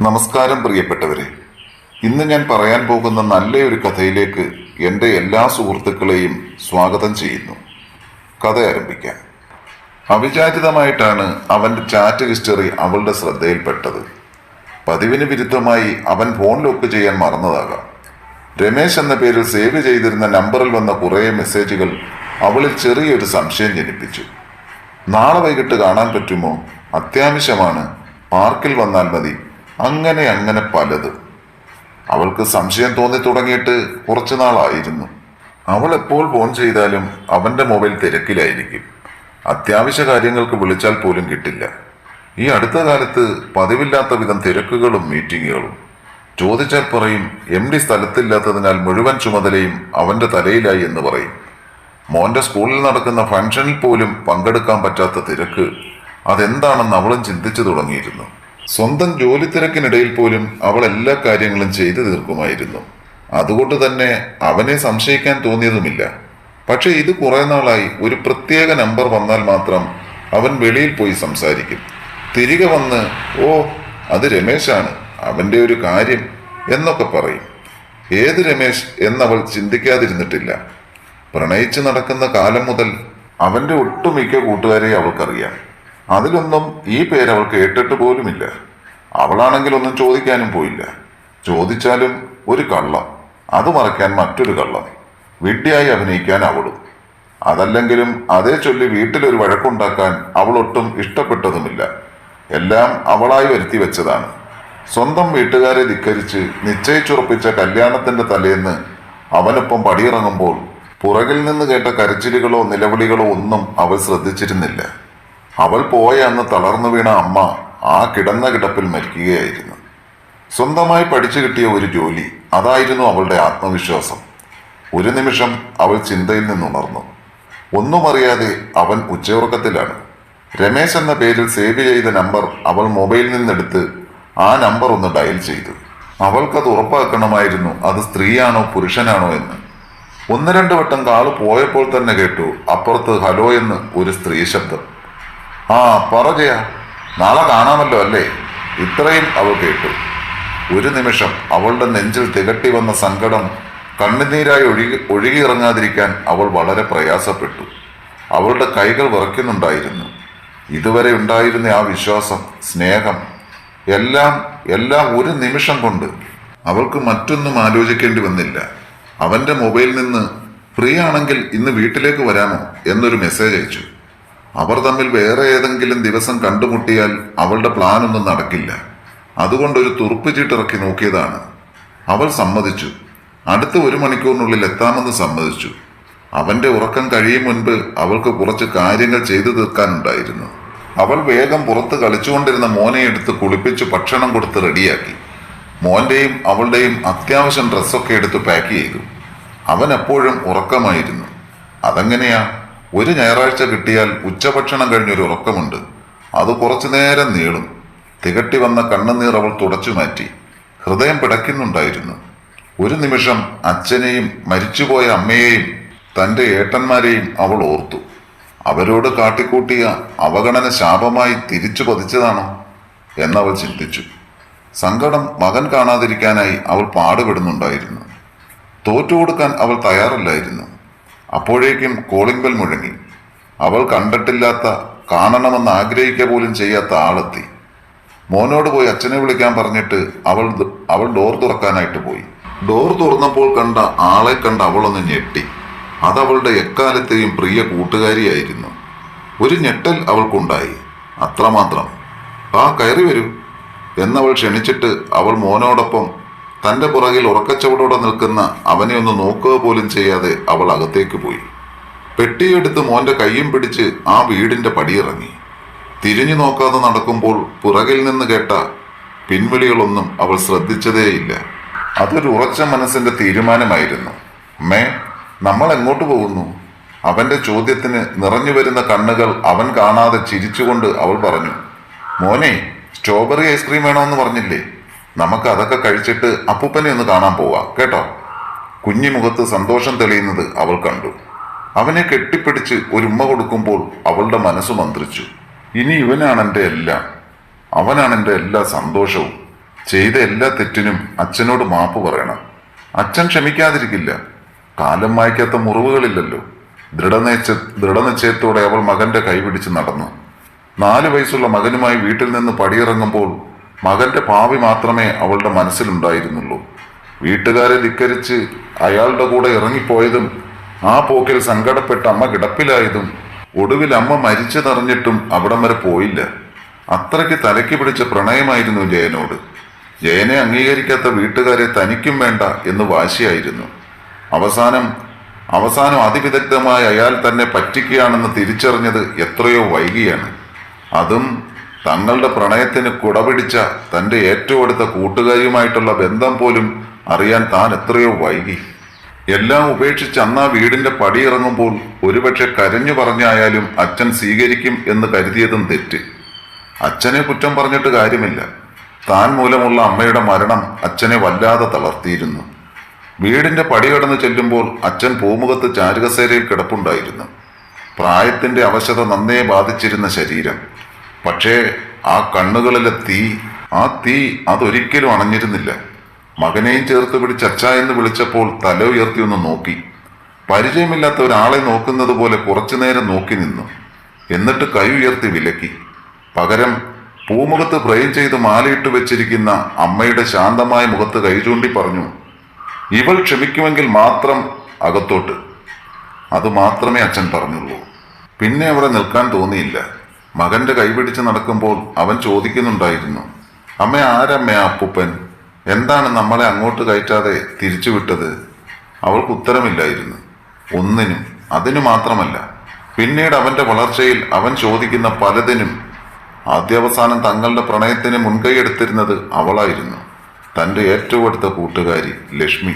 നമസ്കാരം പ്രിയപ്പെട്ടവരെ. ഇന്ന് ഞാൻ പറയാൻ പോകുന്ന നല്ലൊരു കഥയിലേക്ക് എന്റെ എല്ലാ സുഹൃത്തുക്കളെയും സ്വാഗതം ചെയ്യുന്നു. കഥ ആരംഭിക്കാം. അവിചാരിതമായിട്ടാണ് അവന്റെ ചാറ്റ് ഹിസ്റ്ററി അവളുടെ ശ്രദ്ധയിൽപ്പെട്ടത്. പതിവിന് വിരുദ്ധമായി അവൻ ഫോൺ ലോക്ക് ചെയ്യാൻ മറന്നതാകാം. രമേശ് എന്ന പേരിൽ സേവ് ചെയ്തിരുന്ന നമ്പറിൽ വന്ന കുറേ മെസ്സേജുകൾ അവളിൽ ചെറിയൊരു സംശയം ജനിപ്പിച്ചു. നാളെ വൈകിട്ട് കാണാൻ പറ്റുമോ? അത്യാവശ്യമാണ്. പാർക്കിൽ വന്നാൽ മതി. അങ്ങനെ അങ്ങനെ പലതും. അവൾക്ക് സംശയം തോന്നി തുടങ്ങിയിട്ട് കുറച്ചു നാളായിരുന്നു. അവൾ എപ്പോൾ ഫോൺ ചെയ്താലും അവന്റെ മൊബൈൽ തിരക്കിലായിരിക്കും. അത്യാവശ്യ കാര്യങ്ങൾക്ക് വിളിച്ചാൽ പോലും കിട്ടില്ല. ഈ അടുത്ത കാലത്ത് പതിവില്ലാത്ത വിധം തിരക്കുകളും മീറ്റിങ്ങുകളും. ചോദിച്ചാൽ പറയും എം ഡി സ്ഥലത്തില്ലാത്തതിനാൽ മുഴുവൻ ചുമതലയും അവന്റെ തലയിലായി എന്ന് പറയും. മോന്റെ സ്കൂളിൽ നടക്കുന്ന ഫംഗ്ഷനിൽ പോലും പങ്കെടുക്കാൻ പറ്റാത്ത തിരക്ക്. അതെന്താണെന്ന് അവളും ചിന്തിച്ചു തുടങ്ങിയിരുന്നു. സ്വന്തം ജോലി തിരക്കിനിടയിൽ പോലും അവൾ എല്ലാ കാര്യങ്ങളും ചെയ്തു തീർക്കുമായിരുന്നു. അതുകൊണ്ട് തന്നെ അവനെ സംശയിക്കാൻ തോന്നിയതുമില്ല. പക്ഷെ ഇത് കുറെ നാളായി ഒരു പ്രത്യേക നമ്പർ വന്നാൽ മാത്രം അവൻ വെളിയിൽ പോയി സംസാരിക്കും. തിരികെ വന്ന് ഓ അത് രമേശാണ് അവന്റെ ഒരു കാര്യം എന്നൊക്കെ പറയും. ഏത് രമേശ്? എന്നവൾ ചിന്തിക്കാതിരുന്നിട്ടില്ല. പ്രണയിച്ച് നടക്കുന്ന കാലം മുതൽ അവന്റെ ഒട്ടുമിക്ക കൂട്ടുകാരെ അവൾക്കറിയാം. അതിലൊന്നും ഈ പേര് അവൾ കേട്ടിട്ട് പോലുമില്ല. അവളാണെങ്കിൽ ഒന്നും ചോദിക്കാനും പോയില്ല. ചോദിച്ചാലും ഒരു കള്ളം. അത് മറയ്ക്കാൻ മറ്റൊരു കള്ളം. വിഡ്ഢിയായി അഭിനയിക്കാൻ അവളും. അതല്ലെങ്കിലും അതേ ചൊല്ലി വീട്ടിലൊരു വഴക്കുണ്ടാക്കാൻ അവളൊട്ടും ഇഷ്ടപ്പെട്ടതുമില്ല. എല്ലാം അവളായി വരുത്തി വെച്ചതാണ്. സ്വന്തം വീട്ടുകാരെ ധിക്കരിച്ച് നിശ്ചയിച്ചുറപ്പിച്ച കല്യാണത്തിന്റെ തലേന്ന് അവനൊപ്പം പടിയിറങ്ങുമ്പോൾ പുറകിൽ നിന്ന് കേട്ട കരച്ചിലുകളോ നിലവിളികളോ ഒന്നും അവൾ ശ്രദ്ധിച്ചിരുന്നില്ല. അവൾ പോയ അന്ന് തളർന്നു വീണ അമ്മ ആ കിടന്ന കിടപ്പിൽ മരിക്കുകയായിരുന്നു. സ്വന്തമായി പഠിച്ചു കിട്ടിയ ഒരു ജോലി അതായിരുന്നു അവളുടെ ആത്മവിശ്വാസം. ഒരു നിമിഷം അവൾ ചിന്തയിൽ നിന്നുണർന്നു. ഒന്നും അറിയാതെ അവൻ ഉച്ചയുറക്കത്തിലാണ്. രമേശ് എന്ന പേരിൽ സേവ് ചെയ്ത നമ്പർ അവൾ മൊബൈലിൽ നിന്നെടുത്ത് ആ നമ്പർ ഒന്ന് ഡയൽ ചെയ്തു. അവൾക്കത് ഉറപ്പാക്കണമായിരുന്നു അത് സ്ത്രീയാണോ പുരുഷനാണോ എന്ന്. ഒന്ന് രണ്ട് വട്ടം കാൾ പോയപ്പോൾ തന്നെ കേട്ടു അപ്പുറത്ത് ഹലോ എന്ന് ഒരു സ്ത്രീ ശബ്ദം. ആ പറ ജയ. നാളെ കാണാമല്ലോ അല്ലേ? ഇത്രയും അവൾ കേട്ടു. ഒരു നിമിഷം അവളുടെ നെഞ്ചിൽ തികട്ടി വന്ന സങ്കടം കണ്ണുനീരായി ഒഴുകി ഒഴുകിയിറങ്ങാതിരിക്കാൻ അവൾ വളരെ പ്രയാസപ്പെട്ടു. അവളുടെ കൈകൾ വിറയ്ക്കുന്നുണ്ടായിരുന്നു. ഇതുവരെ ഉണ്ടായിരുന്ന ആ വിശ്വാസം സ്നേഹം എല്ലാം എല്ലാം ഒരു നിമിഷം കൊണ്ട് അവൾക്ക് മറ്റൊന്നും ആലോചിക്കേണ്ടി വന്നില്ല. അവന്റെ മൊബൈലിൽ നിന്ന് ഫ്രീ ആണെങ്കിൽ ഇന്ന് വീട്ടിലേക്ക് വരാമോ? എന്നൊരു മെസ്സേജ് അയച്ചു. അവർ തമ്മിൽ വേറെ ഏതെങ്കിലും ദിവസം കണ്ടുമുട്ടിയാൽ അവളുടെ പ്ലാൻ ഒന്നും നടക്കില്ല അതുകൊണ്ടൊരു തുറുപ്പ് ചീട്ടിറക്കി നോക്കിയതാണ്. അവൾ സമ്മതിച്ചു. അടുത്ത ഒരു മണിക്കൂറിനുള്ളിൽ എത്താമെന്ന് സമ്മതിച്ചു. അവന്റെ ഉറക്കം കഴിയും മുൻപ് അവൾക്ക് കുറച്ച് കാര്യങ്ങൾ ചെയ്തു തീർക്കാനുണ്ടായിരുന്നു. അവൾ വേഗം പുറത്ത് കളിച്ചുകൊണ്ടിരുന്ന മോനെ എടുത്ത് കുളിപ്പിച്ച് ഭക്ഷണം കൊടുത്ത് റെഡിയാക്കി. മോന്റെയും അവളുടെയും അത്യാവശ്യം ഡ്രസ്സൊക്കെ എടുത്ത് പാക്ക് ചെയ്തു. അവൻ എപ്പോഴും ഉറക്കമായിരുന്നു. അതെങ്ങനെയാ? ഒരു ഞായറാഴ്ച കിട്ടിയാൽ ഉച്ചഭക്ഷണം കഴിഞ്ഞൊരു ഉറക്കമുണ്ട്. അത് കുറച്ചു നേരം നീളും. തികട്ടി വന്ന കണ്ണുനീർ അവൾ തുടച്ചു മാറ്റി. ഹൃദയം പിടയ്ക്കുന്നുണ്ടായിരുന്നു. ഒരു നിമിഷം അച്ഛനെയും മരിച്ചുപോയ അമ്മയെയും തന്റെ ഏട്ടന്മാരെയും അവൾ ഓർത്തു. അവരോട് കാട്ടിക്കൂട്ടിയ അവഗണന ശാപമായി തിരിച്ചു പതിച്ചതാണോ എന്നവൾ ചിന്തിച്ചു. സങ്കടം മകൻ കാണാതിരിക്കാനായി അവൾ പാടുപെടുന്നുണ്ടായിരുന്നു. തോറ്റുകൊടുക്കാൻ അവൾ തയ്യാറല്ലായിരുന്നു. അപ്പോഴേക്കും കോളിംഗ് ബെൽ മുഴങ്ങി. അവൾ കണ്ടിട്ടില്ലാത്ത കാണണമെന്ന് ആഗ്രഹിക്കുക പോലും ചെയ്യാത്ത ആളെത്തി. മോനോട് പോയി അച്ഛനെ വിളിക്കാൻ പറഞ്ഞിട്ട് അവൾ അവൾ ഡോർ തുറക്കാനായിട്ട് പോയി. ഡോർ തുറന്നപ്പോൾ കണ്ട ആളെ കണ്ട അവളൊന്ന് ഞെട്ടി. അതവളുടെ എക്കാലത്തെയും പ്രിയ കൂട്ടുകാരിയായിരുന്നു. ഒരു ഞെട്ടൽ അവൾക്കുണ്ടായി. അത്രമാത്രം. ആ കയറി വരൂ എന്നവൾ ക്ഷണിച്ചിട്ട് അവൾ മോനോടൊപ്പം തന്റെ പുറകിൽ ഉറക്കച്ചവടോടെ നിൽക്കുന്ന അവനെ ഒന്ന് നോക്കുക പോലും ചെയ്യാതെ അവൾ അകത്തേക്ക് പോയി. പെട്ടിയെടുത്ത് മോന്റെ കൈയും പിടിച്ച് ആ വീടിന്റെ പടിയിറങ്ങി. തിരിഞ്ഞു നോക്കാതെ നടക്കുമ്പോൾ പുറകിൽ നിന്ന് കേട്ട പിൻവിളികളൊന്നും അവൾ ശ്രദ്ധിച്ചതേയില്ല. അതൊരു ഉറച്ച മനസ്സിന്റെ തീരുമാനമായിരുന്നു. മേ നമ്മൾ എങ്ങോട്ട് പോകുന്നു? അവന്റെ ചോദ്യത്തിന് നിറഞ്ഞു വരുന്ന കണ്ണുകൾ അവൻ കാണാതെ ചിരിച്ചുകൊണ്ട് അവൾ പറഞ്ഞു. മോനെ സ്ട്രോബെറി ഐസ്ക്രീം വേണമെന്ന് പറഞ്ഞില്ലേ? നമുക്ക് അതൊക്കെ കഴിച്ചിട്ട് അപ്പൂപ്പനെ ഒന്ന് കാണാൻ പോവാം കേട്ടോ? കുഞ്ഞി മുഖത്ത് സന്തോഷം തെളിയുന്നത് അവൾ കണ്ടു. അവനെ കെട്ടിപ്പിടിച്ച് ഒരു ഉമ്മ കൊടുക്കുമ്പോൾ അവളുടെ മനസ്സ് മന്ത്രിച്ചു. ഇനി ഇവനാണ് എന്റെ എല്ലാം. അവനാണ് എന്റെ എല്ലാ സന്തോഷവും. ചെയ്ത എല്ലാ തെറ്റിനും അച്ഛനോട് മാപ്പ് പറയണം. അച്ഛൻ ക്ഷമിക്കാതിരിക്കില്ല. കാലം മായ്ക്കാത്ത മുറിവുകളില്ലല്ലോ. ദൃഢനിശ്ച ദൃഢനിശ്ചയത്തോടെ അവൾ മകന്റെ കൈപിടിച്ച് നടന്നു. നാല് വയസ്സുള്ള മകനുമായി വീട്ടിൽ നിന്ന് പടിയിറങ്ങുമ്പോൾ മകന്റെ ഭാവി മാത്രമേ അവളുടെ മനസ്സിലുണ്ടായിരുന്നുള്ളൂ. വീട്ടുകാരെ ധിക്കരിച്ച് അയാളുടെ കൂടെ ഇറങ്ങിപ്പോയതും ആ പോക്കിൽ സങ്കടപ്പെട്ട അമ്മ കിടപ്പിലായതും ഒടുവിൽ അമ്മ മരിച്ചതറിഞ്ഞിട്ടും അവിടം വരെ പോയില്ല. അത്രയ്ക്ക് തലയ്ക്ക് പിടിച്ച പ്രണയമായിരുന്നു ജയനോട്. ജയനെ അംഗീകരിക്കാത്ത വീട്ടുകാരെ തനിക്കും വേണ്ട എന്ന് വാശിയായിരുന്നു. അവസാനം അവസാനം അതിവിദഗ്ധമായി അയാൾ തന്നെ പറ്റിക്കുകയാണെന്ന് തിരിച്ചറിഞ്ഞത് എത്രയോ വൈകിയാണ്. അതും തങ്ങളുടെ പ്രണയത്തിന് കുടപിടിച്ച തന്റെ ഏറ്റവും അടുത്ത കൂട്ടുകാരിയുമായിട്ടുള്ള ബന്ധം പോലും അറിയാൻ താൻ എത്രയോ വൈകി. എല്ലാം ഉപേക്ഷിച്ച് അന്നാ വീടിന്റെ പടിയിറങ്ങുമ്പോൾ ഒരുപക്ഷെ കരഞ്ഞു പറഞ്ഞായാലും അച്ഛൻ സ്വീകരിക്കും എന്ന് കരുതിയതും തെറ്റ്. അച്ഛനെ കുറ്റം പറഞ്ഞിട്ട് കാര്യമില്ല. താൻ മൂലമുള്ള അമ്മയുടെ മരണം അച്ഛനെ വല്ലാതെ തളർത്തിയിരുന്നു. വീടിന്റെ പടി കടന്ന് ചെല്ലുമ്പോൾ അച്ഛൻ പൂമുഖത്ത് ചാരുകസേരയിൽ കിടപ്പുണ്ടായിരുന്നു. പ്രായത്തിന്റെ അവശത നന്നേ ബാധിച്ചിരുന്ന ശരീരം. പക്ഷേ ആ കണ്ണുകളിലെ തീ ആ തീ അതൊരിക്കലും അണഞ്ഞിരുന്നില്ല. മകനെയും ചേർത്ത് പിടിച്ച് അച്ഛ എന്ന് വിളിച്ചപ്പോൾ തല ഉയർത്തി ഒന്ന് നോക്കി. പരിചയമില്ലാത്ത ഒരാളെ നോക്കുന്നത് പോലെ കുറച്ചു നേരം നോക്കി നിന്നു. എന്നിട്ട് കൈ ഉയർത്തി വിലക്കി. പകരം പൂമുഖത്ത് ഫ്രെയിം ചെയ്ത് മാലയിട്ട് വെച്ചിരിക്കുന്ന അമ്മയുടെ ശാന്തമായ മുഖത്ത് കൈ ചൂണ്ടി പറഞ്ഞു ഇവൾ ക്ഷമിക്കുമെങ്കിൽ മാത്രം അകത്തോട്ട്. അത് മാത്രമേ അച്ഛൻ പറഞ്ഞുള്ളൂ. പിന്നെ അവിടെ നിൽക്കാൻ തോന്നിയില്ല. മകന്റെ കൈപിടിച്ച് നടക്കുമ്പോൾ അവൻ ചോദിക്കുന്നുണ്ടായിരുന്നു അമ്മ ആരമ്മ അപ്പൂപ്പൻ? എന്താണ് നമ്മളെ അങ്ങോട്ട് കയറ്റാതെ തിരിച്ചുവിട്ടത് അവൾക്ക് ഉത്തരമില്ലായിരുന്നു ഒന്നിനും അതിനു മാത്രമല്ല. പിന്നീട് അവന്റെ വളർച്ചയിൽ അവൻ ചോദിക്കുന്ന പലതിനും ആദ്യാവസാനം തങ്ങളുടെ പ്രണയത്തിന് മുൻകൈ എടുത്തിരുന്നത് അവളായിരുന്നു. തന്റെ ഏറ്റവും അടുത്ത കൂട്ടുകാരി ലക്ഷ്മി.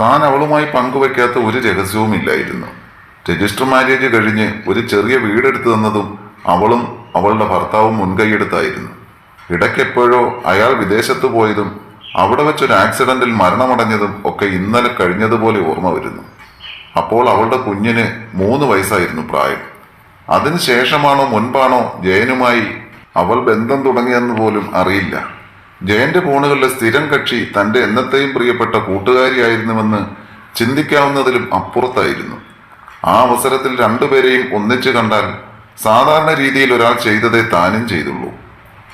താൻ അവളുമായി പങ്കുവെക്കാത്ത ഒരു രഹസ്യവും ഇല്ലായിരുന്നു രജിസ്റ്റർ മാര്യേജ് കഴിഞ്ഞ് ഒരു ചെറിയ വീടെടുത്തു തന്നതും അവളും അവളുടെ ഭർത്താവും മുൻകൈയെടുത്തായിരുന്നു. ഇടയ്ക്കെപ്പോഴോ അയാൾ വിദേശത്ത് പോയതും അവിടെ വെച്ചൊരു ആക്സിഡന്റിൽ മരണമടഞ്ഞതും ഒക്കെ ഇന്നലെ കഴിഞ്ഞതുപോലെ ഓർമ്മ വരുന്നു. അപ്പോൾ അവളുടെ കുഞ്ഞിന് മൂന്ന് വയസ്സായിരുന്നു പ്രായം. അതിനുശേഷമാണോ മുൻപാണോ ജയനുമായി അവൾ ബന്ധം തുടങ്ങിയെന്ന് പോലും അറിയില്ല. ജയന്റെ ഫോണുകളിലെ സ്ഥിരം കക്ഷി തന്റെ എന്നത്തെയും പ്രിയപ്പെട്ട കൂട്ടുകാരിയായിരുന്നുവെന്ന് ചിന്തിക്കാവുന്നതിലും അപ്പുറത്തായിരുന്നു. ആ അവസരത്തിൽ രണ്ടുപേരെയും ഒന്നിച്ചു കണ്ടാൽ സാധാരണ രീതിയിൽ ഒരാൾ ചെയ്തതേ താനും ചെയ്തുള്ളൂ.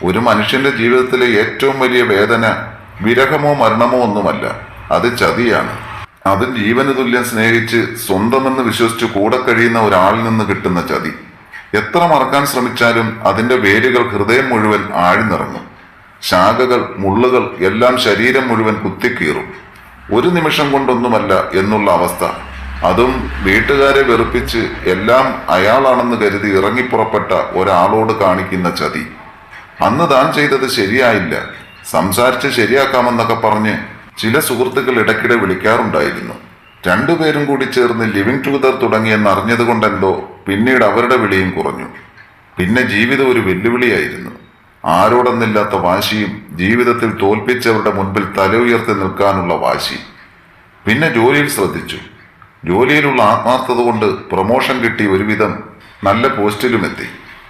ഒരു മനുഷ്യന്റെ ജീവിതത്തിലെ ഏറ്റവും വലിയ വേദന വിരഹമോ മരണമോ ഒന്നുമല്ല. അത് ചതിയാണ്. അതും ജീവന് തുല്യം സ്നേഹിച്ച് സ്വന്തമെന്ന് വിശ്വസിച്ച് കൂടെ കഴിയുന്ന ഒരാളിൽ നിന്ന് കിട്ടുന്ന ചതി. എത്ര മറക്കാൻ ശ്രമിച്ചാലും അതിന്റെ വേരുകൾ ഹൃദയം മുഴുവൻ ആഴ്ന്നിറങ്ങും. ശാഖകൾ മുള്ളുകൾ എല്ലാം ശരീരം മുഴുവൻ കുത്തിക്കീറും. ഒരു നിമിഷം കൊണ്ടൊന്നുമല്ല എന്നുള്ള അവസ്ഥ. അതും വീട്ടുകാരെ വെറുപ്പിച്ച് എല്ലാം അയാളാണെന്ന് കരുതി ഇറങ്ങിപ്പുറപ്പെട്ട ഒരാളോട് കാണിക്കുന്ന ചതി. അന്ന് താൻ ചെയ്തത് ശരിയായില്ല. സംസാരിച്ച് ശരിയാക്കാമെന്നൊക്കെ പറഞ്ഞ് ചില സുഹൃത്തുക്കൾ ഇടയ്ക്കിടെ വിളിക്കാറുണ്ടായിരുന്നു. രണ്ടുപേരും കൂടി ചേർന്ന് ലിവിങ് ടുഗദർ തുടങ്ങിയെന്ന് അറിഞ്ഞതുകൊണ്ടല്ലോ പിന്നീട് അവരുടെ വിളിയും കുറഞ്ഞു. പിന്നെ ജീവിതം ഒരു വെല്ലുവിളിയായിരുന്നു. ആരോടൊന്നില്ലാത്ത വാശിയും ജീവിതത്തിൽ തോൽപ്പിച്ചവരുടെ മുൻപിൽ തല ഉയർത്തി നിൽക്കാനുള്ള വാശി. പിന്നെ ജോലിയിൽ ശ്രദ്ധിച്ചു. ജോലിയിലുള്ള ആത്മാർത്ഥത കൊണ്ട് പ്രൊമോഷൻ കിട്ടി ഒരുവിധം നല്ല പോസ്റ്റിലും എത്തി.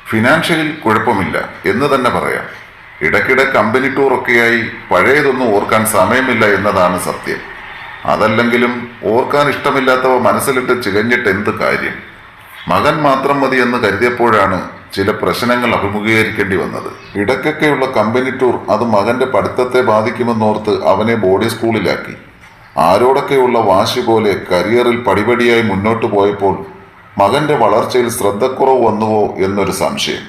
ഫിനാൻഷ്യലിൽ കുഴപ്പമില്ല എന്ന് തന്നെ പറയാം. ഇടയ്ക്കിടെ കമ്പനി ടൂറൊക്കെയായി പഴയതൊന്നും ഓർക്കാൻ സമയമില്ല എന്നതാണ് സത്യം. അതല്ലെങ്കിലും ഓർക്കാൻ ഇഷ്ടമില്ലാത്തവ മനസ്സിലിട്ട് ചികഞ്ഞിട്ട് എന്ത് കാര്യം? മകൻ മാത്രം മതി എന്ന് കരുതിയപ്പോഴാണ് ചില പ്രശ്നങ്ങൾ അഭിമുഖീകരിക്കേണ്ടി വന്നത്. ഇടയ്ക്കൊക്കെയുള്ള കമ്പനി ടൂർ അത് മകന്റെ പഠിത്തത്തെ ബാധിക്കുമെന്നോർത്ത് അവനെ ബോർഡിംഗ് സ്കൂളിലാക്കി. ആരോടൊക്കെയുള്ള വാശി പോലെ കരിയറിൽ പടിപടിയായി മുന്നോട്ട് പോയപ്പോൾ മകന്റെ വളർച്ചയിൽ ശ്രദ്ധക്കുറവ് വന്നുവോ എന്നൊരു സംശയം.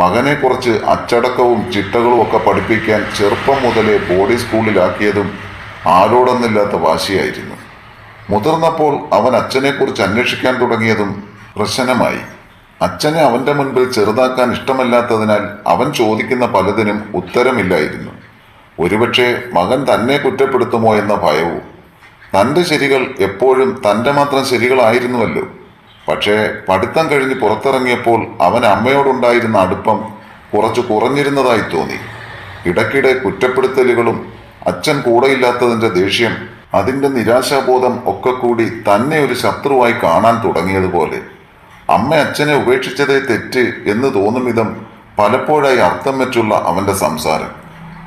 മകനെ കുറച്ച് അച്ചടക്കവും ചിട്ടകളും ഒക്കെ പഠിപ്പിക്കാൻ ചെറുപ്പം മുതലേ ബോർഡിംഗ് സ്കൂളിലാക്കിയതും ആരോടൊന്നില്ലാത്ത വാശിയായിരുന്നു. മുതിർന്നപ്പോൾ അവൻ അച്ഛനെക്കുറിച്ച് അന്വേഷിക്കാൻ തുടങ്ങിയതും പ്രശ്നമായി. അച്ഛനെ അവന്റെ മുൻപിൽ ചെറുതാക്കാൻ ഇഷ്ടമല്ലാത്തതിനാൽ അവൻ ചോദിക്കുന്ന പലതിനും ഉത്തരമില്ലായിരുന്നു. ഒരുപക്ഷെ മകൻ തന്നെ കുറ്റപ്പെടുത്തുമോ എന്ന ഭയവും. തന്റെ ശരികൾ എപ്പോഴും തന്റെ മാത്രം ശരികളായിരുന്നുവല്ലോ. പക്ഷേ പഠിത്തം കഴിഞ്ഞ് പുറത്തിറങ്ങിയപ്പോൾ അവൻ അമ്മയോടുണ്ടായിരുന്ന അടുപ്പം കുറച്ച് കുറഞ്ഞിരുന്നതായി തോന്നി. ഇടയ്ക്കിടെ കുറ്റപ്പെടുത്തലുകളും അച്ഛൻ കൂടെയില്ലാത്തതിന്റെ ദേഷ്യം അതിന്റെ നിരാശാബോധം ഒക്കെ കൂടി തന്നെ ഒരു ശത്രുവായി കാണാൻ തുടങ്ങിയതുപോലെ. അമ്മ അച്ഛനെ ഉപേക്ഷിച്ചതേ തെറ്റ് എന്ന് തോന്നും വിധം പലപ്പോഴായി അർത്ഥം വെച്ചുള്ള അവന്റെ സംസാരം.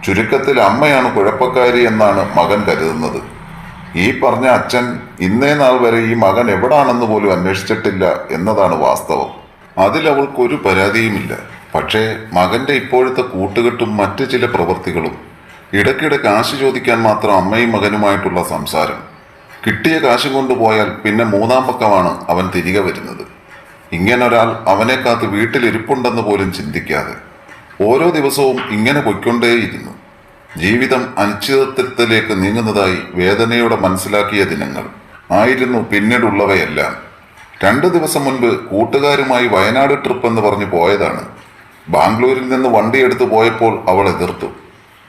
ചുരുക്കത്തിൽ അമ്മയാണ് കുഴപ്പക്കാരി എന്നാണ് മകൻ കരുതുന്നത്. ഈ പറഞ്ഞ അച്ഛൻ ഇന്നേ നാൾ വരെ ഈ മകൻ എവിടാണെന്ന് പോലും അന്വേഷിച്ചിട്ടില്ല എന്നതാണ് വാസ്തവം. അതിൽ അവൾക്കൊരു പരാതിയുമില്ല. പക്ഷേ മകന്റെ ഇപ്പോഴത്തെ കൂട്ടുകെട്ടും മറ്റു ചില പ്രവൃത്തികളും ഇടയ്ക്കിടെ കാശ് ചോദിക്കാൻ മാത്രം അമ്മയും മകനുമായിട്ടുള്ള സംസാരം കിട്ടിയ കാശും കൊണ്ടുപോയാൽ പിന്നെ മൂന്നാം പക്കമാണ് അവൻ തിരികെ വരുന്നത്. ഇങ്ങനൊരാൾ അവനെ കാത്ത് വീട്ടിലിരിപ്പുണ്ടെന്ന് പോലും ചിന്തിക്കാതെ ഓരോ ദിവസവും ഇങ്ങനെ പൊയ്ക്കൊണ്ടേയിരുന്നു. ജീവിതം അനിശ്ചിതത്വത്തിലേക്ക് നീങ്ങുന്നതായി വേദനയോടെ മനസ്സിലാക്കിയ ദിനങ്ങൾ. ആയിരുന്നു പിന്നീടുള്ളവയെല്ലാം. രണ്ടു ദിവസം മുൻപ് കൂട്ടുകാരുമായി വയനാട് ട്രിപ്പ് എന്ന് പറഞ്ഞു പോയതാണ്. ബാംഗ്ലൂരിൽ നിന്ന് വണ്ടി എടുത്തു പോയപ്പോൾ അവൾ എതിർത്തു.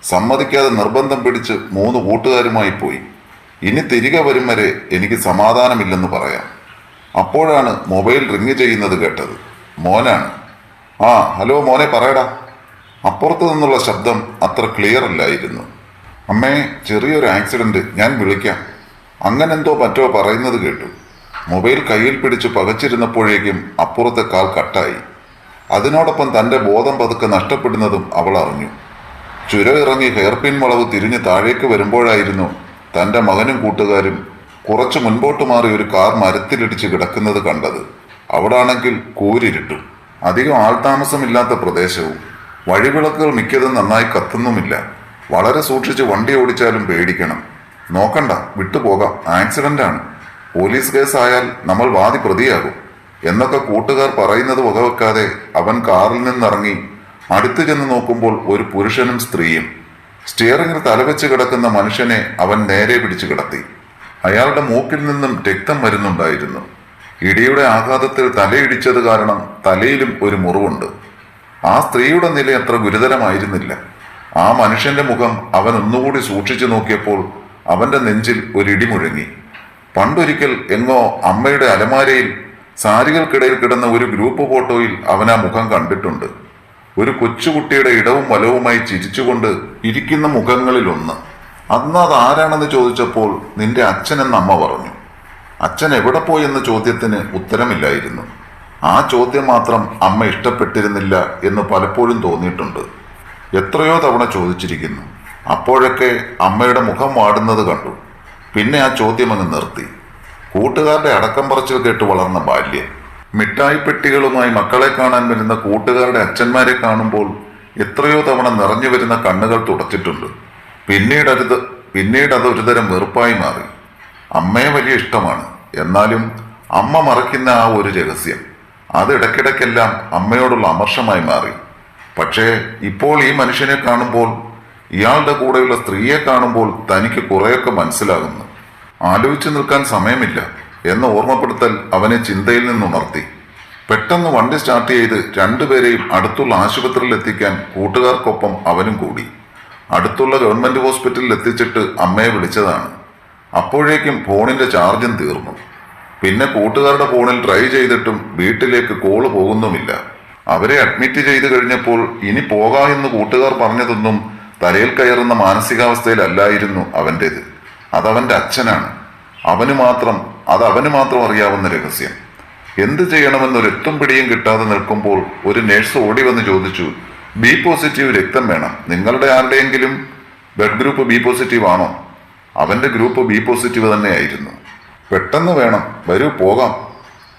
സമ്മതിക്കാതെ നിർബന്ധം പിടിച്ച് മൂന്ന് കൂട്ടുകാരുമായി പോയി. ഇനി തിരികെ വരും വരെ എനിക്ക് സമാധാനമില്ലെന്ന് പറയാം. അപ്പോഴാണ് മൊബൈൽ റിങ് ചെയ്യുന്നത് കേട്ടത്. മോനാണ്. ആ ഹലോ മോനെ പറയടാ. അപ്പുറത്ത് നിന്നുള്ള ശബ്ദം അത്ര ക്ലിയർ അല്ലായിരുന്നു. അമ്മേ ചെറിയൊരു ആക്സിഡന്റ് ഞാൻ വിളിക്കാം. അങ്ങനെന്തോ മറ്റോ പറയുന്നത് കേട്ടു. മൊബൈൽ കയ്യിൽ പിടിച്ച് പകച്ചിരുന്നപ്പോഴേക്കും അപ്പുറത്തെ കാൽ കട്ടായി. അതിനോടൊപ്പം തന്റെ ബോധം പതുക്കെ നഷ്ടപ്പെടുന്നതും അവൾ അറിഞ്ഞു. ചുര ഇറങ്ങി ഹെയർപിൻ വളവ് തിരിഞ്ഞ് താഴേക്ക് വരുമ്പോഴായിരുന്നു തന്റെ മകനും കൂട്ടുകാരും കുറച്ച് മുൻപോട്ട് മാറി ഒരു കാർ മരത്തിലിടിച്ച് കിടക്കുന്നത് കണ്ടത്. അവിടാണെങ്കിൽ കൂരിരുട്ടും. അധികം ആൾതാമസമില്ലാത്ത പ്രദേശവും. വഴിവിളക്കുകൾ മിക്കതും നന്നായി കത്തുന്നുമില്ല. വളരെ സൂക്ഷിച്ച് വണ്ടി ഓടിച്ചാലും പേടിക്കണം. നോക്കണ്ട വിട്ടുപോകാം. ആക്സിഡന്റ് ആണ്. പോലീസ് കേസായാൽ നമ്മൾ വാദി പ്രതിയാകും. എന്നൊക്കെ കൂട്ടുകാർ പറയുന്നത് വകവെക്കാതെ അവൻ കാറിൽ നിന്നിറങ്ങി അടുത്തു ചെന്ന് നോക്കുമ്പോൾ ഒരു പുരുഷനും സ്ത്രീയും. സ്റ്റിയറിംഗിൽ തലവെച്ച് കിടക്കുന്ന മനുഷ്യനെ അവൻ നേരെ പിടിച്ചു കിടത്തി. അയാളുടെ മൂക്കിൽ നിന്നും രക്തം വരുന്നുണ്ടായിരുന്നു. ഇടിയുടെ ആഘാതത്തിൽ തലയിടിച്ചത് കാരണം തലയിലും ഒരു മുറിവുണ്ട്. ആ സ്ത്രീയുടെ നില അത്ര ഗുരുതരമായിരുന്നില്ല. ആ മനുഷ്യന്റെ മുഖം അവൻ ഒന്നുകൂടി സൂക്ഷിച്ചു നോക്കിയപ്പോൾ അവന്റെ നെഞ്ചിൽ ഒരിടി മുഴങ്ങി. പണ്ടൊരിക്കൽ എങ്ങോ അമ്മയുടെ അലമാരയിൽ സാരികൾക്കിടയിൽ കിടന്ന ഒരു ഗ്രൂപ്പ് ഫോട്ടോയിൽ അവൻ ആ മുഖം കണ്ടിട്ടുണ്ട്. ഒരു കൊച്ചുകുട്ടിയുടെ ഇടവും വലവുമായി ചിരിച്ചുകൊണ്ട് ഇരിക്കുന്ന മുഖങ്ങളിൽ ഒന്ന് അന്ന് അത് ആരാണെന്ന് ചോദിച്ചപ്പോൾ നിന്റെ അച്ഛനെന്ന് അമ്മ പറഞ്ഞു. അച്ഛൻ എവിടെ പോയെന്ന ചോദ്യത്തിന് ഉത്തരമില്ലായിരുന്നു. ആ ചോദ്യം മാത്രം അമ്മ ഇഷ്ടപ്പെട്ടിരുന്നില്ല എന്ന് പലപ്പോഴും തോന്നിയിട്ടുണ്ട്. എത്രയോ തവണ ചോദിച്ചിരിക്കുന്നു. അപ്പോഴൊക്കെ അമ്മയുടെ മുഖം വാടുന്നത് കണ്ടു. പിന്നെ ആ ചോദ്യം അങ്ങ് നിർത്തി. കൂട്ടുകാരുടെ അടക്കം പറച്ചിൽ കേട്ട് വളർന്ന ബാല്യം മിഠായി പെട്ടികളുമായി മക്കളെ കാണാൻ വരുന്ന കൂട്ടുകാരുടെ അച്ഛന്മാരെ കാണുമ്പോൾ എത്രയോ തവണ നിറഞ്ഞു വരുന്ന കണ്ണുകൾ തുടച്ചിട്ടുണ്ട്. പിന്നീട് അത് പിന്നീട് അത് ഒരുതരം വെറുപ്പായി മാറി. അമ്മയെ വലിയ ഇഷ്ടമാണ്. എന്നാലും അമ്മ മറക്കുന്ന ആ ഒരു രഹസ്യം. അത് ഇടയ്ക്കിടയ്ക്കെല്ലാം അമ്മയോടുള്ള അമർഷമായി മാറി. പക്ഷേ ഇപ്പോൾ ഈ മനുഷ്യനെ കാണുമ്പോൾ ഇയാളുടെ കൂടെയുള്ള സ്ത്രീയെ കാണുമ്പോൾ തനിക്ക് കുറെയൊക്കെ മനസ്സിലാകുന്നു. ആലോചിച്ചു നിൽക്കാൻ സമയമില്ല എന്ന ഓർമ്മപ്പെടുത്തൽ അവനെ ചിന്തയിൽ നിന്നുണർത്തി. പെട്ടെന്ന് വണ്ടി സ്റ്റാർട്ട് ചെയ്ത് രണ്ടുപേരെയും അടുത്തുള്ള ആശുപത്രിയിൽ എത്തിക്കാൻ കൂട്ടുകാർക്കൊപ്പം അവനും കൂടി. അടുത്തുള്ള ഗവൺമെന്റ് ഹോസ്പിറ്റലിൽ എത്തിച്ചിട്ട് അമ്മയെ വിളിച്ചതാണ്. അപ്പോഴേക്കും ഫോണിന്റെ ചാർജും തീർന്നു. പിന്നെ കൂട്ടുകാരുടെ ഫോണിൽ ട്രൈ ചെയ്തിട്ടും വീട്ടിലേക്ക് കോൾ പോകുന്നുമില്ല. അവരെ അഡ്മിറ്റ് ചെയ്ത് കഴിഞ്ഞപ്പോൾ ഇനി പോകാമെന്ന് കൂട്ടുകാർ പറഞ്ഞതൊന്നും തലയിൽ കയറുന്ന മാനസികാവസ്ഥയിലല്ലായിരുന്നു അവന്റേത്. അതവന്റെ അച്ഛനാണ്. അവന് മാത്രം അത് അവന് മാത്രം അറിയാവുന്ന രഹസ്യം. എന്ത് ചെയ്യണമെന്നൊരു എത്തും പിടിയും കിട്ടാതെ നിൽക്കുമ്പോൾ ഒരു നേഴ്സ് ഓടി വന്ന് ചോദിച്ചു ബി പോസിറ്റീവ് രക്തം വേണം. നിങ്ങളുടെ ആരുടെയെങ്കിലും ബ്ലഡ് ഗ്രൂപ്പ് ബി പോസിറ്റീവ് ആണോ? അവന്റെ ഗ്രൂപ്പ് ബി പോസിറ്റീവ് തന്നെയായിരുന്നു. പെട്ടെന്ന് വേണം. വരൂ പോകാം.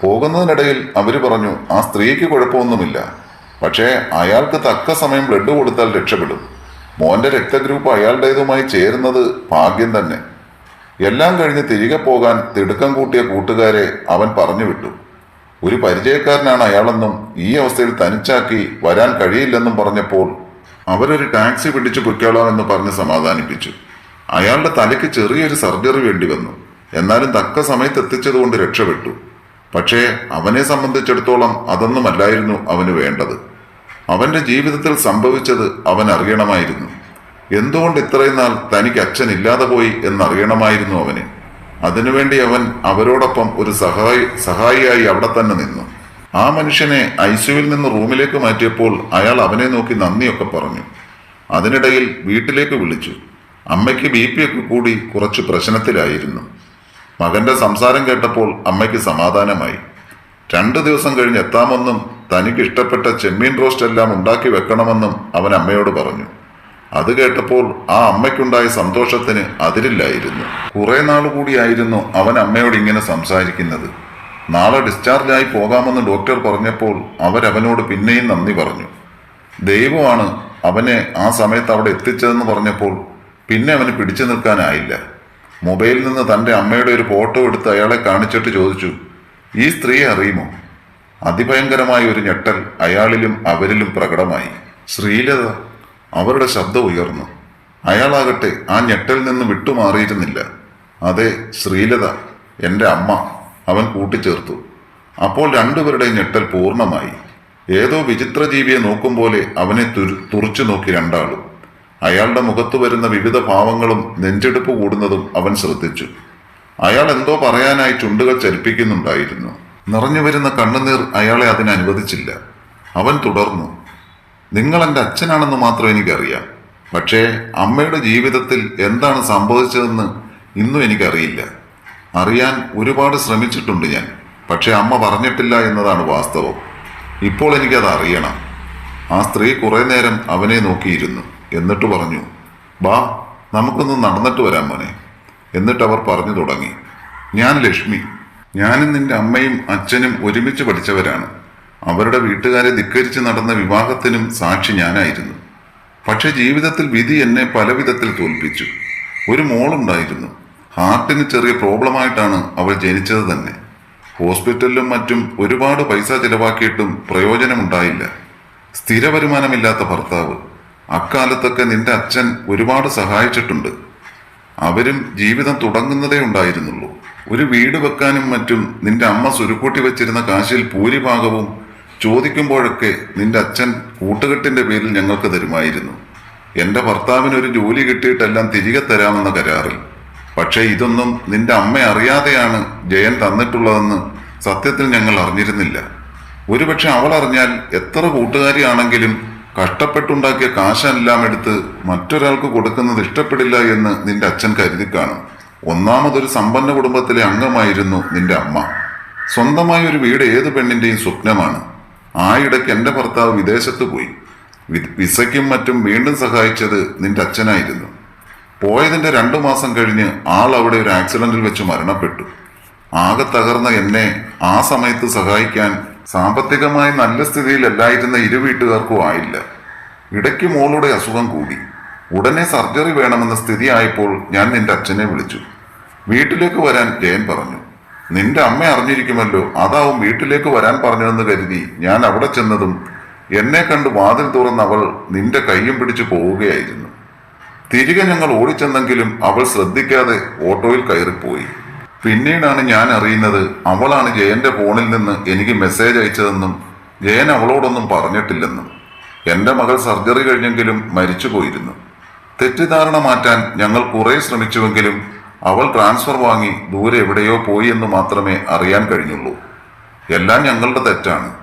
പോകുന്നതിനിടയിൽ അവർ പറഞ്ഞു ആ സ്ത്രീക്ക് കുഴപ്പമൊന്നുമില്ല. പക്ഷേ അയാൾക്ക് തക്ക സമയം ബ്ലഡ് കൊടുത്താൽ രക്ഷപ്പെടും. മോന്റെ രക്തഗ്രൂപ്പ് അയാളുടേതുമായി ചേരുന്നത് ഭാഗ്യം തന്നെ. എല്ലാം കഴിഞ്ഞ് തിരികെ പോകാൻ തിടുക്കം കൂട്ടിയ കൂട്ടുകാരെ അവൻ പറഞ്ഞു വിട്ടു. ഒരു പരിചയക്കാരനാണ് അയാളെന്നും ഈ അവസ്ഥയിൽ തനിച്ചാക്കി വരാൻ കഴിയില്ലെന്നും പറഞ്ഞപ്പോൾ അവരൊരു ടാക്സി പിടിച്ചു പൊയ്ക്കോളാമെന്ന് പറഞ്ഞ് സമാധാനിപ്പിച്ചു. അയാളുടെ തലയ്ക്ക് ചെറിയൊരു സർജറി വേണ്ടി വന്നു. എന്നാലും തക്ക സമയത്ത് എത്തിച്ചതുകൊണ്ട് രക്ഷപ്പെട്ടു. പക്ഷേ അവനെ സംബന്ധിച്ചിടത്തോളം അതൊന്നുമല്ലായിരുന്നു അവന് വേണ്ടത്. അവന്റെ ജീവിതത്തിൽ സംഭവിച്ചത് അവൻ അറിയണമായിരുന്നു. എന്തുകൊണ്ട് ഇത്രയും നാൾ തനിക്ക് അച്ഛൻ ഇല്ലാതെ പോയി എന്നറിയണമായിരുന്നു അവന്. അതിനുവേണ്ടി അവൻ അവരോടൊപ്പം ഒരു സഹായി സഹായിയായി അവിടെ തന്നെ നിന്നു. ആ മനുഷ്യനെ ഐസിയുവിൽ നിന്ന് റൂമിലേക്ക് മാറ്റിയപ്പോൾ അയാൾ അവനെ നോക്കി നന്ദിയൊക്കെ പറഞ്ഞു. അതിനിടയിൽ വീട്ടിലേക്ക് വിളിച്ചു. അമ്മയ്ക്ക് ബി പി ഒക്കെ കൂടി കുറച്ച് പ്രശ്നത്തിലായിരുന്നു. മകന്റെ സംസാരം കേട്ടപ്പോൾ അമ്മയ്ക്ക് സമാധാനമായി. രണ്ടു ദിവസം കഴിഞ്ഞ് എത്താമെന്നും തനിക്ക് ഇഷ്ടപ്പെട്ട ചെമ്മീൻ റോസ്റ്റ് എല്ലാം ഉണ്ടാക്കി വെക്കണമെന്നും അവൻ അമ്മയോട് പറഞ്ഞു. അത് കേട്ടപ്പോൾ ആ അമ്മയ്ക്കുണ്ടായ സന്തോഷത്തിന് അതിരില്ലായിരുന്നു. കുറെ നാൾ കൂടിയായിരുന്നു അവൻ അമ്മയോട് ഇങ്ങനെ സംസാരിക്കുന്നത്. നാളെ ഡിസ്ചാർജായി പോകാമെന്ന് ഡോക്ടർ പറഞ്ഞപ്പോൾ അവരവനോട് പിന്നെയും നന്ദി പറഞ്ഞു. ദൈവമാണ് അവനെ ആ സമയത്ത് അവിടെ എത്തിച്ചതെന്ന് പറഞ്ഞപ്പോൾ പിന്നെ അവന് പിടിച്ചു നിൽക്കാനായില്ല. മൊബൈലിൽ നിന്ന് തന്റെ അമ്മയുടെ ഒരു ഫോട്ടോ എടുത്ത് അയാളെ കാണിച്ചിട്ട് ചോദിച്ചു ഈ സ്ത്രീയെ അറിയുമോ? അതിഭയങ്കരമായ ഒരു ഞെട്ടൽ അയാളിലും അവരിലും പ്രകടമായി. ശ്രീലത അവരുടെ ശബ്ദം ഉയർന്നു. അയാളാകട്ടെ ആ ഞെട്ടൽ നിന്ന് വിട്ടുമാറിയിരുന്നില്ല. അതെ ശ്രീലത എന്റെ അമ്മ അവൻ കൂട്ടിച്ചേർത്തു. അപ്പോൾ രണ്ടുപേരുടെയും ഞെട്ടൽ പൂർണമായി. ഏതോ വിചിത്ര ജീവിയെ നോക്കും പോലെ അവനെ തുറച്ചു നോക്കി രണ്ടാളും. അയാളുടെ മുഖത്ത് വരുന്ന വിവിധ ഭാവങ്ങളും നെഞ്ചെടുപ്പ് കൂടുന്നതും അവൻ ശ്രദ്ധിച്ചു. അയാൾ എന്തോ പറയാനായി ചുണ്ടുകൾ ചലിപ്പിക്കുന്നുണ്ടായിരുന്നു നിറഞ്ഞു വരുന്ന കണ്ണുനീർ അയാളെ അതിനനുവദിച്ചില്ല അവൻ തുടർന്നു നിങ്ങൾ എന്റെ അച്ഛനാണെന്ന് മാത്രം എനിക്കറിയാം. പക്ഷേ അമ്മയുടെ ജീവിതത്തിൽ എന്താണ് സംഭവിച്ചതെന്ന് ഇന്നും എനിക്കറിയില്ല. അറിയാൻ ഒരുപാട് ശ്രമിച്ചിട്ടുണ്ട് ഞാൻ. പക്ഷേ അമ്മ പറഞ്ഞിട്ടില്ല എന്നതാണ് വാസ്തവം. ഇപ്പോൾ എനിക്കത് അറിയണം. ആ സ്ത്രീ കുറേ നേരം അവനെ നോക്കിയിരുന്നു. എന്നിട്ട് പറഞ്ഞു വാ നമുക്കൊന്ന് നടന്നിട്ട് വരാം മോനെ. എന്നിട്ട് അവർ പറഞ്ഞു തുടങ്ങി ഞാൻ ലക്ഷ്മി. ഞാനും നിന്റെ അമ്മയും അച്ഛനും ഒരുമിച്ച് പഠിച്ചവരാണ്. അവരുടെ വീട്ടുകാരെ ധിക്കരിച്ച് നടന്ന വിവാഹത്തിനും സാക്ഷി ഞാനായിരുന്നു. പക്ഷെ ജീവിതത്തിൽ വിധി എന്നെ പല വിധത്തിൽ തോൽപ്പിച്ചു. ഒരു മോളുണ്ടായിരുന്നു. ഹാർട്ടിന് ചെറിയ പ്രോബ്ലമായിട്ടാണ് അവൾ ജനിച്ചത് തന്നെ. ഹോസ്പിറ്റലിലും മറ്റും ഒരുപാട് പൈസ ചിലവാക്കിയിട്ടും പ്രയോജനമുണ്ടായില്ല. സ്ഥിര വരുമാനമില്ലാത്ത ഭർത്താവ്. അക്കാലത്തൊക്കെ നിന്റെ അച്ഛൻ ഒരുപാട് സഹായിച്ചിട്ടുണ്ട്. അവരും ജീവിതം തുടങ്ങുന്നതേ ഉണ്ടായിരുന്നുള്ളൂ. ഒരു വീട് വെക്കാനും മറ്റും നിന്റെ അമ്മ സുരുക്കൂട്ടി വെച്ചിരുന്ന കാശിൽ ഭൂരിഭാഗവും ചോദിക്കുമ്പോഴൊക്കെ നിന്റെ അച്ഛൻ കൂട്ടുകെട്ടിന്റെ പേരിൽ ഞങ്ങൾക്ക് തരുമായിരുന്നു. എന്റെ ഭർത്താവിന് ഒരു ജോലി കിട്ടിയിട്ടെല്ലാം തിരികെ തരാമെന്ന കരാറിൽ. പക്ഷേ ഇതൊന്നും നിന്റെ അമ്മ അറിയാതെയാണ് ജയൻ തന്നിട്ടുള്ളതെന്ന് സത്യത്തിൽ ഞങ്ങൾ അറിഞ്ഞിരുന്നില്ല. ഒരുപക്ഷെ അവൾ അറിഞ്ഞാൽ എത്ര കൂട്ടുകാരിയാണെങ്കിലും കഷ്ടപ്പെട്ടുണ്ടാക്കിയ കാശെല്ലാം എടുത്ത് മറ്റൊരാൾക്ക് കൊടുക്കുന്നത് ഇഷ്ടപ്പെടില്ല എന്ന് നിന്റെ അച്ഛൻ കരുതി കാണും. ഒന്നാമതൊരു സമ്പന്ന കുടുംബത്തിലെ അംഗമായിരുന്നു നിന്റെ അമ്മ. സ്വന്തമായ ഒരു വീട് ഏത് പെണ്ണിന്റെയും സ്വപ്നമാണ്. ആ ഇടയ്ക്ക് ഭർത്താവ് വിദേശത്ത് പോയി. വിസയ്ക്കും മറ്റും വീണ്ടും സഹായിച്ചത് നിന്റെ അച്ഛനായിരുന്നു. പോയതിന്റെ രണ്ടു മാസം കഴിഞ്ഞ് ആൾ അവിടെ ഒരു ആക്സിഡന്റിൽ വെച്ച് മരണപ്പെട്ടു. ആകെ തകർന്ന എന്നെ ആ സമയത്ത് സഹായിക്കാൻ സാമ്പത്തികമായി നല്ല സ്ഥിതിയിലല്ലായിരുന്ന ഇരു വീട്ടുകാർക്കും ആയില്ല. ഇടയ്ക്ക് മോളുടെ അസുഖം കൂടി. ഉടനെ സർജറി വേണമെന്ന സ്ഥിതിയായപ്പോൾ ഞാൻ നിന്റെ അച്ഛനെ വിളിച്ചു. വീട്ടിലേക്ക് വരാൻ ജയൻ പറഞ്ഞു. നിന്റെ അമ്മ അറിഞ്ഞിരിക്കുമല്ലോ അതാവും വീട്ടിലേക്ക് വരാൻ പറഞ്ഞതെന്ന് കരുതി ഞാൻ അവിടെ ചെന്നതും എന്നെ കണ്ട് വാതിൽ തുറന്ന് അവൾ നിന്റെ കൈയും പിടിച്ചു പോവുകയായിരുന്നു. തിരികെ ഞങ്ങൾ ഓടിച്ചെന്നെങ്കിലും അവൾ ശ്രദ്ധിക്കാതെ ഓട്ടോയിൽ കയറിപ്പോയി. പിന്നീടാണ് ഞാൻ അറിയുന്നത് അവളാണ് ജയന്റെ ഫോണിൽ നിന്ന് എനിക്ക് മെസ്സേജ് അയച്ചതെന്നും ജയൻ അവളോടൊന്നും പറഞ്ഞിട്ടില്ലെന്നും. എന്റെ മകൾ സർജറി കഴിഞ്ഞെങ്കിലും മരിച്ചു പോയിരുന്നു. തെറ്റിദ്ധാരണ മാറ്റാൻ ഞങ്ങൾ കുറെ ശ്രമിച്ചുവെങ്കിലും അവൾ ട്രാൻസ്ഫർ വാങ്ങി ദൂരെ എവിടെയോ പോയി എന്ന് മാത്രമേ അറിയാൻ കഴിഞ്ഞുള്ളൂ. എല്ലാം ഞങ്ങളുടെ തെറ്റാണ്.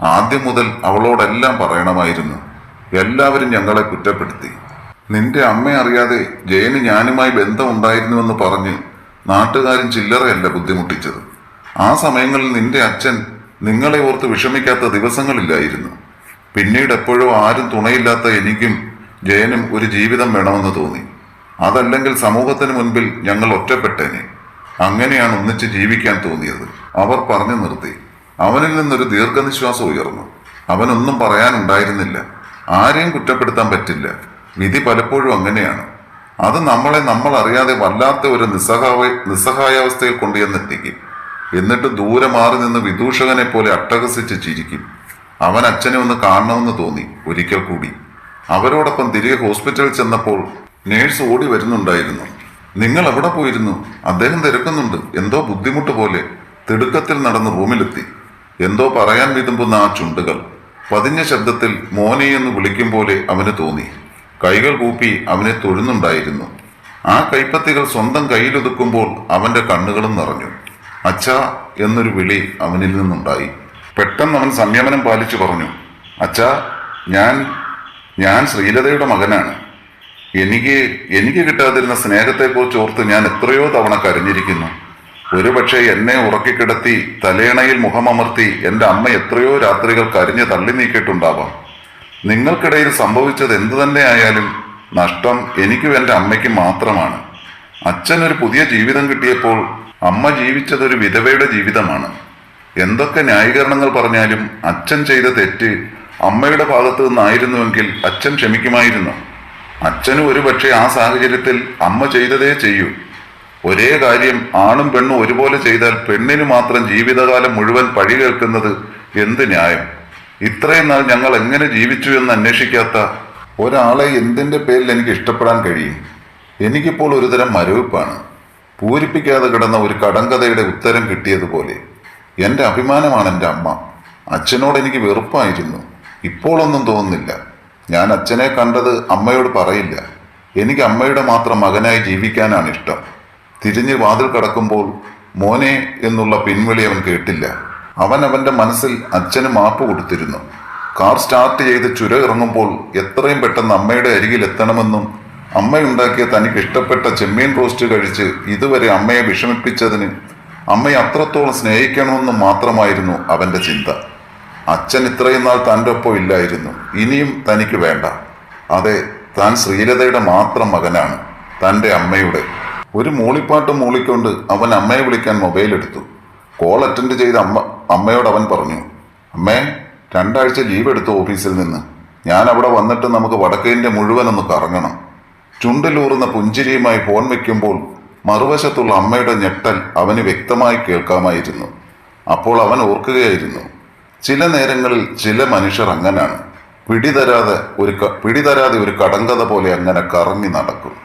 ആദ്യം മുതൽ അവളോടെല്ലാം പറയണമായിരുന്നു. എല്ലാവരും ഞങ്ങളെ കുറ്റപ്പെടുത്തി. നിന്റെ അമ്മ അറിയാതെ ജയന് ഞാനുമായി ബന്ധമുണ്ടായിരുന്നുവെന്ന് പറഞ്ഞ് നാട്ടുകാരും ചില്ലറയല്ല ബുദ്ധിമുട്ടിച്ചത്. ആ സമയങ്ങളിൽ നിന്റെ അച്ഛൻ നിങ്ങളെ ഓർത്ത് വിഷമിക്കാത്ത ദിവസങ്ങളില്ലായിരുന്നു. പിന്നീട് എപ്പോഴോ ആരും തുണയില്ലാത്ത എനിക്കും ജയനും ഒരു ജീവിതം വേണമെന്ന് തോന്നി. അതല്ലെങ്കിൽ സമൂഹത്തിന് മുൻപിൽ ഞങ്ങൾ ഒറ്റപ്പെട്ടേനെ. അങ്ങനെയാണ് ഒന്നിച്ച് ജീവിക്കാൻ തോന്നിയത്. അവർ പറഞ്ഞു നിർത്തി. അവനിൽ നിന്നൊരു ദീർഘനിശ്വാസം ഉയർന്നു. അവനൊന്നും പറയാനുണ്ടായിരുന്നില്ല. ആരെയും കുറ്റപ്പെടുത്താൻ പറ്റില്ല. വിധി പലപ്പോഴും അങ്ങനെയാണ്. അത് നമ്മളെ നമ്മൾ അറിയാതെ വല്ലാത്ത ഒരു നിസ്സഹായ നിസ്സഹായാവസ്ഥയിൽ കൊണ്ടുചെന്നെത്തിക്കും. എന്നിട്ട് ദൂരെ മാറി നിന്ന് വിദൂഷകനെ പോലെ അട്ടഹസിച്ച് ചിരിക്കും. അവൻ അച്ഛനെ ഒന്ന് കാണണമെന്ന് തോന്നി ഒരിക്കൽ കൂടി. അവരോടൊപ്പം തിരികെ ഹോസ്പിറ്റലിൽ ചെന്നപ്പോൾ നേഴ്സ് ഓടി വരുന്നുണ്ടായിരുന്നു. നിങ്ങൾ എവിടെ പോയിരുന്നു? അദ്ദേഹം തിരക്കുന്നുണ്ട്. എന്തോ ബുദ്ധിമുട്ട് പോലെ. തിടുക്കത്തിൽ നടന്ന് റൂമിലെത്തി. എന്തോ പറയാൻ വിതുമ്പുന്ന ആ ചുണ്ടുകൾ. പതിഞ്ഞ ശബ്ദത്തിൽ മോനെ എന്ന് വിളിക്കും പോലെ അവന് തോന്നി. കൈകൾ കൂപ്പി അവനെ തൊഴുന്നുണ്ടായിരുന്നു. ആ കൈപ്പത്തികൾ സ്വന്തം കയ്യിലൊതുക്കുമ്പോൾ അവന്റെ കണ്ണുകളും നിറഞ്ഞു. അച്ഛ എന്നൊരു വിളി അവനിൽ നിന്നുണ്ടായി. പെട്ടെന്ന് അവൻ സംയമനം പാലിച്ചു പറഞ്ഞു അച്ഛ ഞാൻ ഞാൻ ശ്രീലതയുടെ മകനാണ്. എനിക്ക് എനിക്ക് കിട്ടാതിരുന്ന സ്നേഹത്തെക്കുറിച്ച് ഓർത്ത് ഞാൻ എത്രയോ തവണ കരഞ്ഞിരിക്കുന്നു. ഒരുപക്ഷെ എന്നെ ഉറക്കിക്കിടത്തി തലേണയിൽ മുഖമമർത്തി എന്റെ അമ്മ എത്രയോ രാത്രികൾ കരഞ്ഞ് തള്ളി നീക്കിയിട്ടുണ്ടാവാം നിങ്ങൾക്കിടയിൽ സംഭവിച്ചത് എന്തു തന്നെ ആയാലും നഷ്ടം എനിക്കും എന്റെ അമ്മയ്ക്കും മാത്രമാണ്. അച്ഛൻ ഒരു പുതിയ ജീവിതം കിട്ടിയപ്പോൾ അമ്മ ജീവിച്ചത് ഒരു വിധവയുടെ ജീവിതമാണ്. എന്തൊക്കെ ന്യായീകരണങ്ങൾ പറഞ്ഞാലും അച്ഛൻ ചെയ്ത തെറ്റ് അമ്മയുടെ ഭാഗത്തു നിന്നായിരുന്നുവെങ്കിൽ അച്ഛൻ ക്ഷമിക്കുമായിരുന്നു. അച്ഛനും ഒരു പക്ഷേ ആ സാഹചര്യത്തിൽ അമ്മ ചെയ്തതേ ചെയ്യൂ. ഒരേ കാര്യം ആണും പെണ്ണും ഒരുപോലെ ചെയ്താൽ പെണ്ണിന് മാത്രം ജീവിതകാലം മുഴുവൻ പഴി കേൾക്കുന്നത് എന്ത് ന്യായം? ഇത്രയും നാൾ ഞങ്ങൾ എങ്ങനെ ജീവിച്ചു എന്ന് അന്വേഷിക്കാത്ത ഒരാളെ എന്തിന്റെ പേരിൽ എനിക്ക് ഇഷ്ടപ്പെടാൻ കഴിയും? എനിക്കിപ്പോൾ ഒരുതരം മരവിപ്പാണ്. പൂരിപ്പിക്കാതെ കിടന്ന ഒരു കടങ്കഥയുടെ ഉത്തരം കിട്ടിയതുപോലെ. എന്റെ അഭിമാനമാണ് എന്റെ അമ്മ. അച്ഛനോട് എനിക്ക് വെറുപ്പായിരുന്നു. ഇപ്പോഴൊന്നും തോന്നുന്നില്ല. ഞാൻ അച്ഛനെ കണ്ടത് അമ്മയോട് പറയില്ല. എനിക്ക് അമ്മയുടെ മാത്രം മകനായി ജീവിക്കാനാണ് ഇഷ്ടം. തിരിഞ്ഞ് വാതിൽ കടക്കുമ്പോൾ മോനെ എന്നുള്ള പിൻവിളി അവൻ കേട്ടില്ല. അവൻ അവന്റെ മനസ്സിൽ അച്ഛന് മാപ്പ് കൊടുത്തിരുന്നു. കാർ സ്റ്റാർട്ട് ചെയ്ത് ചുര ഇറങ്ങുമ്പോൾ എത്രയും പെട്ടെന്ന് അമ്മയുടെ അരികിൽ എത്തണമെന്നും അമ്മയുണ്ടാക്കിയ തനിക്ക് ഇഷ്ടപ്പെട്ട ചെമ്മീൻ റോസ്റ്റ് കഴിച്ച് ഇതുവരെ അമ്മയെ വിഷമിപ്പിച്ചതിന് അമ്മയെ അത്രത്തോളം സ്നേഹിക്കണമെന്നും മാത്രമായിരുന്നു അവന്റെ ചിന്ത. അച്ഛൻ ഇത്രയും നാൾ തന്റെ ഒപ്പം ഇല്ലായിരുന്നു. ഇനിയും തനിക്ക് വേണ്ട. അതെ താൻ ശ്രീലതയുടെ മാത്രം മകനാണ് തന്റെ അമ്മയുടെ. ഒരു മൂളിപ്പാട്ട് മൂളിക്കൊണ്ട് അവൻ അമ്മയെ വിളിക്കാൻ മൊബൈൽ എടുത്തു കോൾ അറ്റൻഡ് ചെയ്ത അമ്മ അമ്മയോട് അവൻ പറഞ്ഞു അമ്മേ രണ്ടാഴ്ച ലീവ് എടുത്തു ഓഫീസിൽ നിന്ന്. ഞാൻ അവിടെ വന്നിട്ട് നമുക്ക് വടക്കേന്റെ മുഴുവൻ ഒന്ന് കറങ്ങണം. ചുണ്ടിലൂറുന്ന പുഞ്ചിരിയുമായി ഫോൺ വെക്കുമ്പോൾ മറുവശത്തുള്ള അമ്മയുടെ ഞെട്ടൽ അവന് വ്യക്തമായി കേൾക്കാമായിരുന്നു. അപ്പോൾ അവൻ ഓർക്കുകയായിരുന്നു ചില നേരങ്ങളിൽ ചില മനുഷ്യർ അങ്ങനാണ്. പിടിതരാതെ ഒരു പിടിതരാതെ ഒരു കടങ്കഥ പോലെ അങ്ങനെ കറങ്ങി നടക്കും.